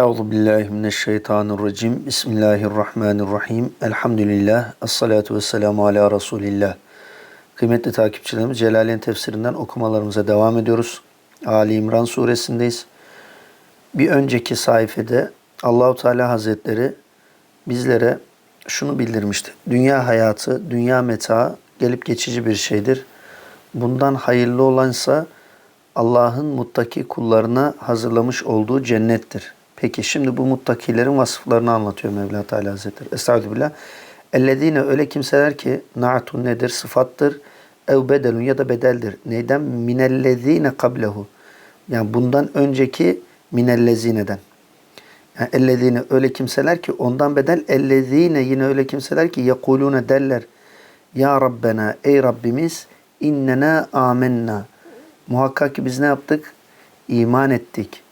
Euzu billahi mineşşeytanirracim. Bismillahirrahmanirrahim. Elhamdülillah. Essalatu vesselamu ala Resulillah. Kıymetli takipçilerimiz Celaleyn tefsirinden okumalarımıza devam ediyoruz. Ali İmran suresindeyiz. Bir önceki sayfede Allahu Teala Hazretleri bizlere şunu bildirmişti. Dünya hayatı, dünya meta gelip geçici bir şeydir. Bundan hayırlı olansa Allah'ın muttaki kullarına hazırlamış olduğu cennettir. Peki şimdi bu muttakilerin vasıflarını anlatıyor Mevla Teala Hazretleri. Estağfirullah. Ellezine öyle kimseler ki naatun nedir? Sıfattır. Ev bedelun ya da bedeldir. Neyden? Minellezine kablehu. Yani bundan önceki minellezineden. Yani ellezine öyle kimseler ki ondan bedel ellezine yine öyle kimseler ki yekulune derler. Ya Rabbena ey Rabbimiz innena amenna. Muhakkak ki biz ne yaptık? İman ettik.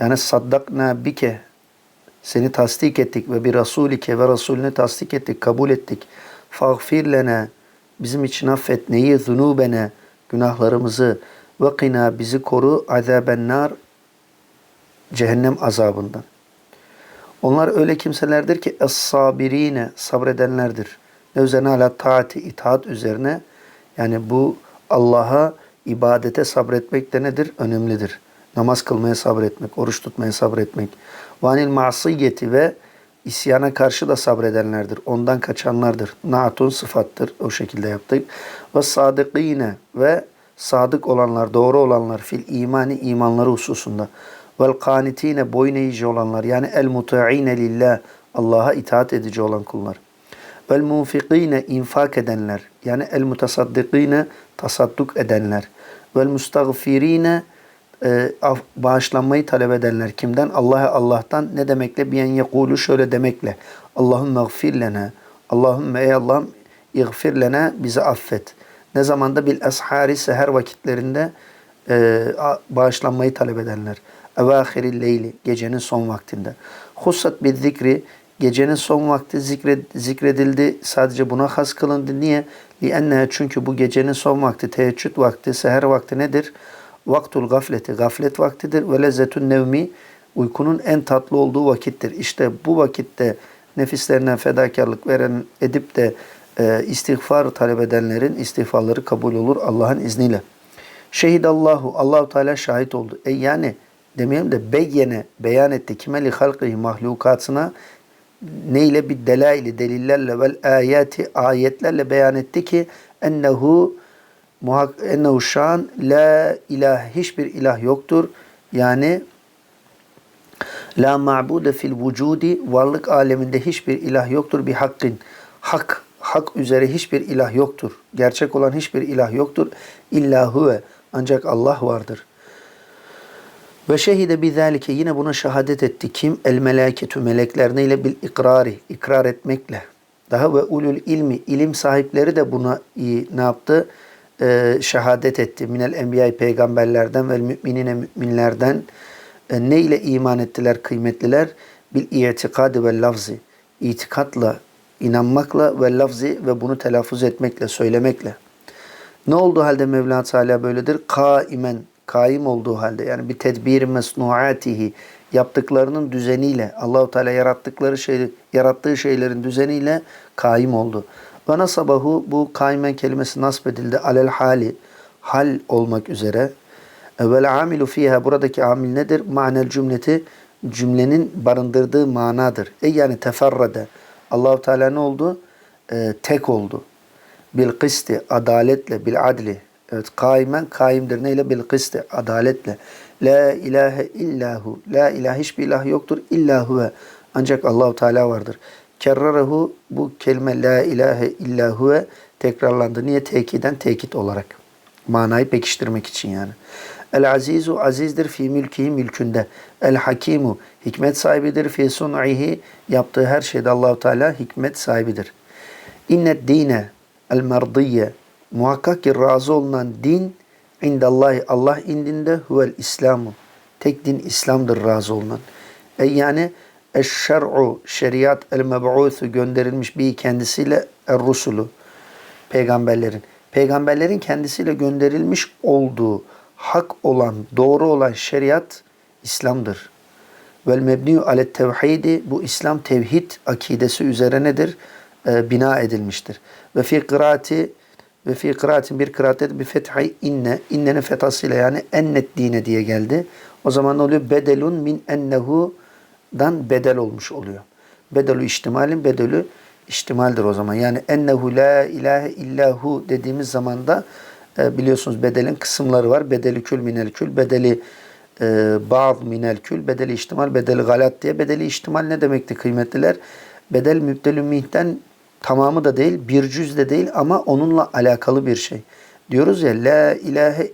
Yani saddakna bike. Seni tasdik ettik ve bir rasulike ve rasulünü tasdik ettik, kabul ettik. Fagfir bizim için affet. Neyi? Zunubene. Günahlarımızı. Ve kina bizi koru. Azaben nar. Cehennem azabından. Onlar öyle kimselerdir ki es-sabirine sabredenlerdir. Ne üzerine? Ala taati itaat üzerine. Yani bu Allah'a ibadete sabretmek de nedir? Önemlidir. Namaz kılmaya sabretmek, oruç tutmaya sabretmek. Vanil masiyeti ve isyana karşı da sabredenlerdir. Ondan kaçanlardır. Naatun sıfattır. O şekilde yaptık. Ve sadıkine ve sadık olanlar, doğru olanlar fil imani imanları hususunda. Vel kanitine boyun eğici olanlar yani el muta'ine lillah Allah'a itaat edici olan kullar. Vel munfikine infak edenler yani el mutasaddikine tasadduk edenler. Vel mustagfirine e, bağışlanmayı talep edenler kimden? Allah'a Allah'tan ne demekle? Biyen yekulu şöyle demekle. Allahümme gfir lena. Allahümme ey Allah'ım iğfir bizi affet. Ne zamanda bil eshari seher vakitlerinde e, bağışlanmayı talep edenler. Evâhiril leyli gecenin son vaktinde. Hussat bir zikri gecenin son vakti zikred, zikredildi. Sadece buna has kılındı. Niye? Lienne çünkü bu gecenin son vakti, teheccüd vakti, seher vakti nedir? Vaktul gafleti, gaflet vaktidir. Ve lezzetun nevmi, uykunun en tatlı olduğu vakittir. İşte bu vakitte nefislerinden fedakarlık veren edip de e, istiğfar talep edenlerin istiğfarları kabul olur Allah'ın izniyle. Şehidallahu, Allahu Teala şahit oldu. E yani demeyelim de beyyene beyan etti kime li halqihi mahlukatına neyle bir delaili delillerle vel ayati ayetlerle beyan etti ki ennehu ennehu şan la ilah hiçbir ilah yoktur. Yani la ma'bude fil vücudi varlık aleminde hiçbir ilah yoktur bir hakkın. Hak hak üzere hiçbir ilah yoktur. Gerçek olan hiçbir ilah yoktur. İlla huve ancak Allah vardır. Ve şehide bizalike yine buna şehadet etti. Kim? El meleketü melekler neyle? Bil ikrari. ikrar etmekle. Daha ve ulul ilmi. ilim sahipleri de buna iyi ne yaptı? Ee, şehadet etti. Minel enbiya peygamberlerden ve müminine müminlerden. E, ne ile iman ettiler kıymetliler? Bil itikadi ve lafzi. İtikatla, inanmakla ve lafzi ve bunu telaffuz etmekle, söylemekle. Ne oldu halde Mevla Teala böyledir? Kaimen kaim olduğu halde yani bir tedbir mesnuatihi yaptıklarının düzeniyle Allahu Teala yarattıkları şey yarattığı şeylerin düzeniyle kaim oldu. Ve nasabahu bu kaimen kelimesi nasb edildi alel hali hal olmak üzere. Vel amilu fiha buradaki amil nedir? Manel cümleti cümlenin barındırdığı manadır. E yani teferrade. Allahu Teala ne oldu? Ee, tek oldu. Bil kısti adaletle bil adli Evet kaimen kaimdir. Neyle? Bil kıste. Adaletle. La ilahe illahu. La ilahe hiçbir ilah yoktur. İlla huve. Ancak Allahu Teala vardır. Kerrarehu bu kelime la ilahe illa huve tekrarlandı. Niye? Tekiden tekit olarak. Manayı pekiştirmek için yani. El azizu azizdir fi mülkihi mülkünde. El hakimu hikmet sahibidir fi sun'ihi yaptığı her şeyde Allahu Teala hikmet sahibidir. İnnet dine el merdiye Muhakkak ki razı olunan din indallahi Allah indinde huvel İslamu. Tek din İslam'dır razı olunan. E yani eşşer'u şeriat el meb'uthu gönderilmiş bir kendisiyle er rusulu peygamberlerin. Peygamberlerin kendisiyle gönderilmiş olduğu hak olan, doğru olan şeriat İslam'dır. Vel mebniu alet tevhidi bu İslam tevhid akidesi üzere nedir? Ee, bina edilmiştir. Ve fi kıraati ve fi kıraatin bir kıraatte bir fethi inne. İnnenin fethasıyla yani ennet dine diye geldi. O zaman ne oluyor? Bedelun min ennehu'dan bedel olmuş oluyor. Bedelu iştimalin bedelü iştimaldir o zaman. Yani ennehu la ilahe illahu dediğimiz zaman da e, biliyorsunuz bedelin kısımları var. Bedeli kül minel kül, bedeli e, ba'd minel kül, bedeli ihtimal, bedeli galat diye. Bedeli ihtimal ne demekti kıymetliler? Bedel mübdelü mihten tamamı da değil, bir cüz de değil ama onunla alakalı bir şey. Diyoruz ya la ilahe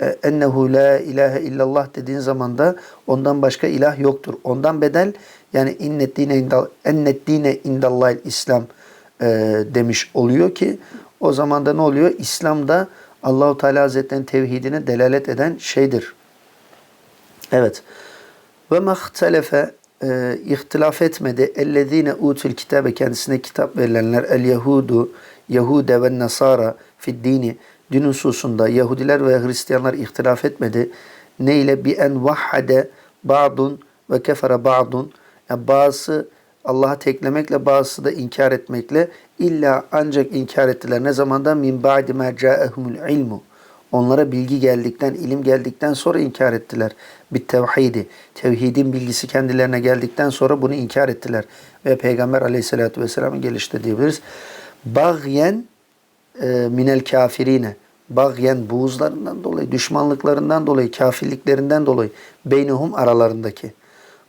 ennehu la ilahe illallah dediğin zaman da ondan başka ilah yoktur. Ondan bedel yani innet dine indal ennet dine indallahil İslam e, demiş oluyor ki o zaman da ne oluyor? İslam'da Allahu Teala Hazretleri'nin tevhidine delalet eden şeydir. Evet. Ve mahtelefe e, ihtilaf etmedi. Ellezine utul kitabe kendisine kitap verilenler el Yahudu Yahude ve Nasara fid dini din hususunda Yahudiler ve Hristiyanlar ihtilaf etmedi. Ne ile bi en vahhade ba'dun ve kefere ba'dun yani bazısı Allah'a teklemekle bazısı da inkar etmekle illa ancak inkar ettiler. Ne zamanda min ba'di ma ilmu. Onlara bilgi geldikten, ilim geldikten sonra inkar ettiler. Bir tevhidi. Tevhidin bilgisi kendilerine geldikten sonra bunu inkar ettiler. Ve Peygamber aleyhissalatü vesselamın gelişte diyebiliriz. Bagyen e, minel kafirine. Bagyen buğuzlarından dolayı, düşmanlıklarından dolayı, kafirliklerinden dolayı. Beynihum aralarındaki.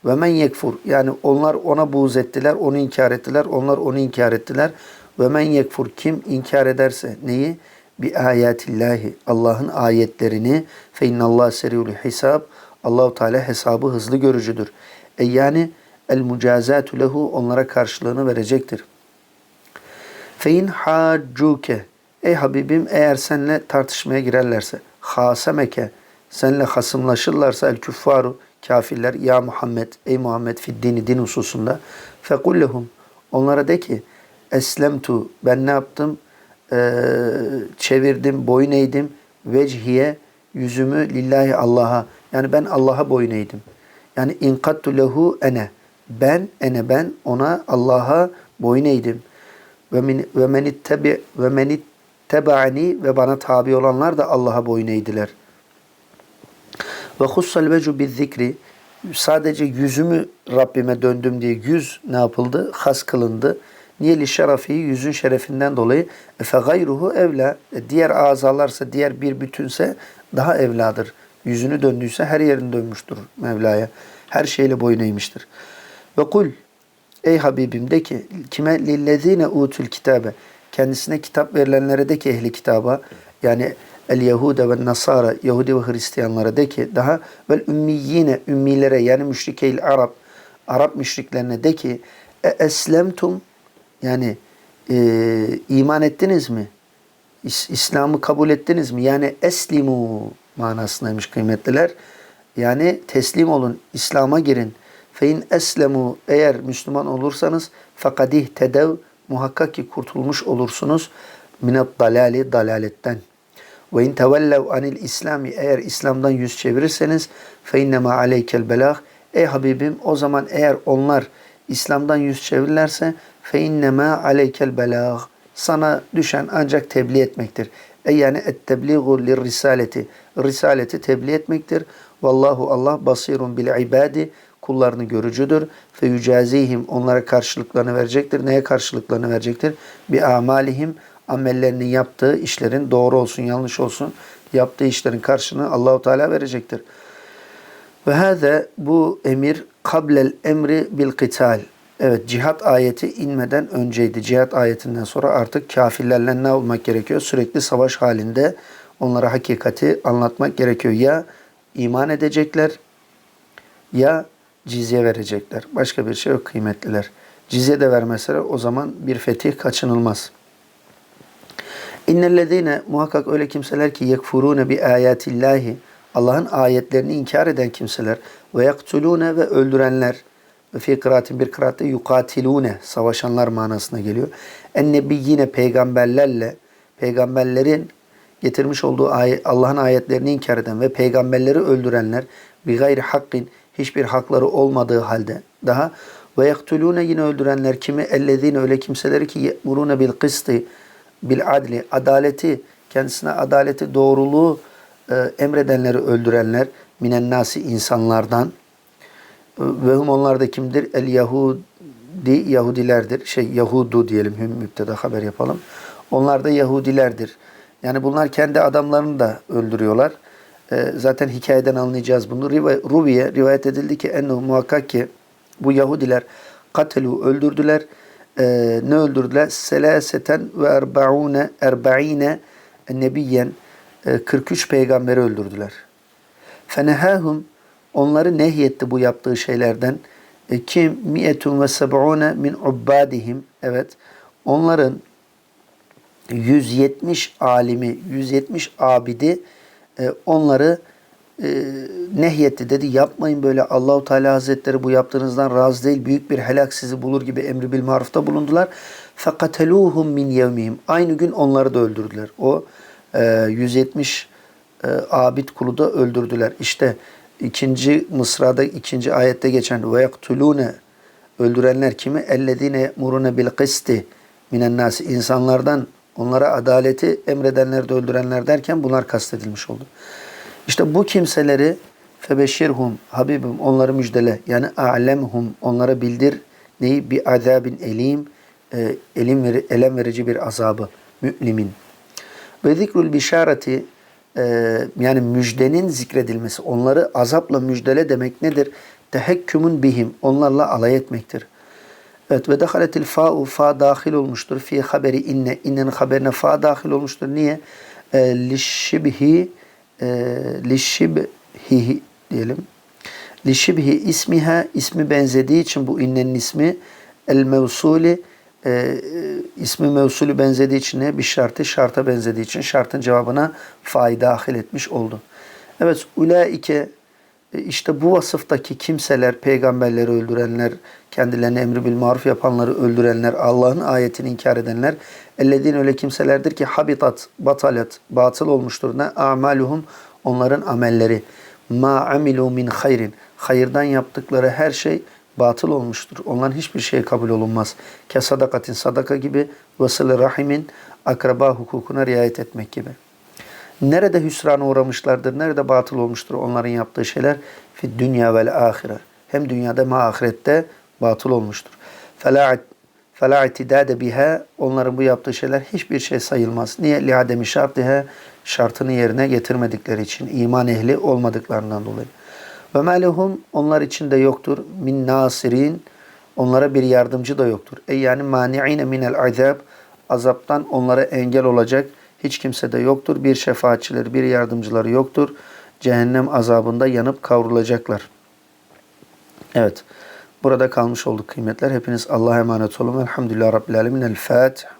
Ve men yekfur. Yani onlar ona buğz ettiler, onu inkar ettiler. Onlar onu inkar ettiler. Ve men yekfur. Kim inkar ederse neyi? Bi ayatillahi. Allah'ın ayetlerini. Fe innallah seriul hisab. Allahu Teala hesabı hızlı görücüdür. E yani el mucazatu lehu onlara karşılığını verecektir. Fe in haccuke. Ey Habibim eğer seninle tartışmaya girerlerse, hasemeke, seninle hasımlaşırlarsa el küffaru, kafirler, ya Muhammed, ey Muhammed fid dini, din hususunda, fekullehum, onlara de ki, eslemtu, ben ne yaptım? Ee, çevirdim, boyun eğdim, vecihiye, yüzümü lillahi Allah'a, yani ben Allah'a boyun eğdim. Yani inkattu lehu ene, ben, ene ben, ona, Allah'a boyun eğdim. Ve men ittabi ve men ittabani ve bana tabi olanlar da Allah'a boyun eğdiler. Ve hussal vecu biz zikri sadece yüzümü Rabbime döndüm diye yüz ne yapıldı? Has kılındı. Niye li şerafi yüzün şerefinden dolayı fe gayruhu evla e, diğer azalarsa diğer bir bütünse daha evladır. Yüzünü döndüyse her yerini dönmüştür Mevla'ya. Her şeyle boyun eğmiştir. Ve kul Ey Habibim de ki kime lillezine utul kitabe kendisine kitap verilenlere de ki ehli kitaba yani el Yahude ve Nasara Yahudi ve Hristiyanlara de ki daha vel ümmiyine ümmilere yani müşrikeil Arap Arap müşriklerine de ki e eslemtum yani e, iman ettiniz mi? İs, İslam'ı kabul ettiniz mi? Yani eslimu manasındaymış kıymetliler. Yani teslim olun, İslam'a girin. Fein eslemu eğer Müslüman olursanız fakadih tedev muhakkak ki kurtulmuş olursunuz minat dalali dalaletten. Ve in tevellev anil İslami eğer İslam'dan yüz çevirirseniz fe innema aleykel belag ey Habibim o zaman eğer onlar İslam'dan yüz çevirirlerse fe innema aleykel belag sana düşen ancak tebliğ etmektir. E yani et tebliğu lir risaleti risaleti tebliğ etmektir. Vallahu Allah basirun bil ibadi kullarını görücüdür. Fe yücazihim onlara karşılıklarını verecektir. Neye karşılıklarını verecektir? Bi amalihim amellerinin yaptığı işlerin doğru olsun yanlış olsun yaptığı işlerin karşılığını Allahu Teala verecektir. Ve hâze bu emir kablel emri bil qital. Evet cihat ayeti inmeden önceydi. Cihat ayetinden sonra artık kafirlerle ne olmak gerekiyor? Sürekli savaş halinde onlara hakikati anlatmak gerekiyor. Ya iman edecekler ya cizye verecekler. Başka bir şey yok kıymetliler. Cizye de vermeseler o zaman bir fetih kaçınılmaz. İnnellezine muhakkak öyle kimseler ki yekfurune bi ayatillahi Allah'ın ayetlerini inkar eden kimseler ve yaktulune ve öldürenler ve fi kıraatin bir kıraatte yukatilune savaşanlar manasına geliyor. En yine peygamberlerle peygamberlerin getirmiş olduğu ayet, Allah'ın ayetlerini inkar eden ve peygamberleri öldürenler bi gayri hakkin hiçbir hakları olmadığı halde daha ve yektulune yine öldürenler kimi ellezine öyle kimseleri ki ye'murune bil kısti bil adli adaleti kendisine adaleti doğruluğu e, emredenleri öldürenler minen nasi insanlardan ve hum onlar da kimdir? El Yahudi Yahudilerdir. Şey Yahudu diyelim hüm müpteda haber yapalım. Onlar da Yahudilerdir. Yani bunlar kendi adamlarını da öldürüyorlar. Ee, zaten hikayeden anlayacağız bunu. Ruviye rivayet edildi ki ennu muhakkak ki bu Yahudiler katelu öldürdüler. Ee, ne öldürdüler? Selaseten ve erbaune erbaine nebiyen e, 43 peygamberi öldürdüler. Fenehahum onları nehyetti bu yaptığı şeylerden. E, kim miyetun ve seb'une min ubbadihim evet onların 170 alimi 170 abidi e, onları e, nehyetti dedi yapmayın böyle Allahu Teala Hazretleri bu yaptığınızdan razı değil büyük bir helak sizi bulur gibi emri bil marufta bulundular. Fekateluhum min yevmihim aynı gün onları da öldürdüler. O e, 170 e, abid kulu da öldürdüler. İşte ikinci Mısra'da ikinci ayette geçen ve yaktulune öldürenler kimi? Ellezine ye'murune bil kısti minen nasi insanlardan onlara adaleti emredenler de öldürenler derken bunlar kastedilmiş oldu. İşte bu kimseleri febeşirhum Habibim onları müjdele yani a'lemhum onlara bildir neyi bir azabin elim e, elim veri, elem verici bir azabı mü'limin. Ve zikrul bişareti e, yani müjdenin zikredilmesi, onları azapla müjdele demek nedir? Tehekkümün bihim, onlarla alay etmektir. Evet ve dehaletil fa'u fa dahil olmuştur. Fi haberi inne, innenin haberine fa dahil olmuştur. Niye? E, lişibhi e, lişibhi diyelim. Lişibhi ismiha ismi benzediği için bu innenin ismi el mevsuli e, ismi mevsulü benzediği için ne? Bir şartı şarta benzediği için şartın cevabına fa'yı dahil etmiş oldu. Evet, ulaike işte bu vasıftaki kimseler, peygamberleri öldürenler, kendilerine emri bil maruf yapanları öldürenler, Allah'ın ayetini inkar edenler, ellezine öyle kimselerdir ki habitat, batalet, batıl olmuştur. Ne? A'maluhum, onların amelleri. Ma amilu min hayrin, hayırdan yaptıkları her şey batıl olmuştur. Onların hiçbir şey kabul olunmaz. Ke sadakatin sadaka gibi ve rahimin akraba hukukuna riayet etmek gibi. Nerede hüsrana uğramışlardır, nerede batıl olmuştur onların yaptığı şeyler? Fi dünya vel ahire. Hem dünyada hem ahirette batıl olmuştur. Fela itidade biha onların bu yaptığı şeyler hiçbir şey sayılmaz. Niye? Li ademi şartiha şartını yerine getirmedikleri için, iman ehli olmadıklarından dolayı. Ve melehum onlar için de yoktur. Min nasirin onlara bir yardımcı da yoktur. E yani mani'ine minel azab azaptan onlara engel olacak hiç kimse de yoktur. Bir şefaatçileri, bir yardımcıları yoktur. Cehennem azabında yanıp kavrulacaklar. Evet. Burada kalmış olduk kıymetler. Hepiniz Allah'a emanet olun. Elhamdülillah Rabbil Alemin. El Fatiha.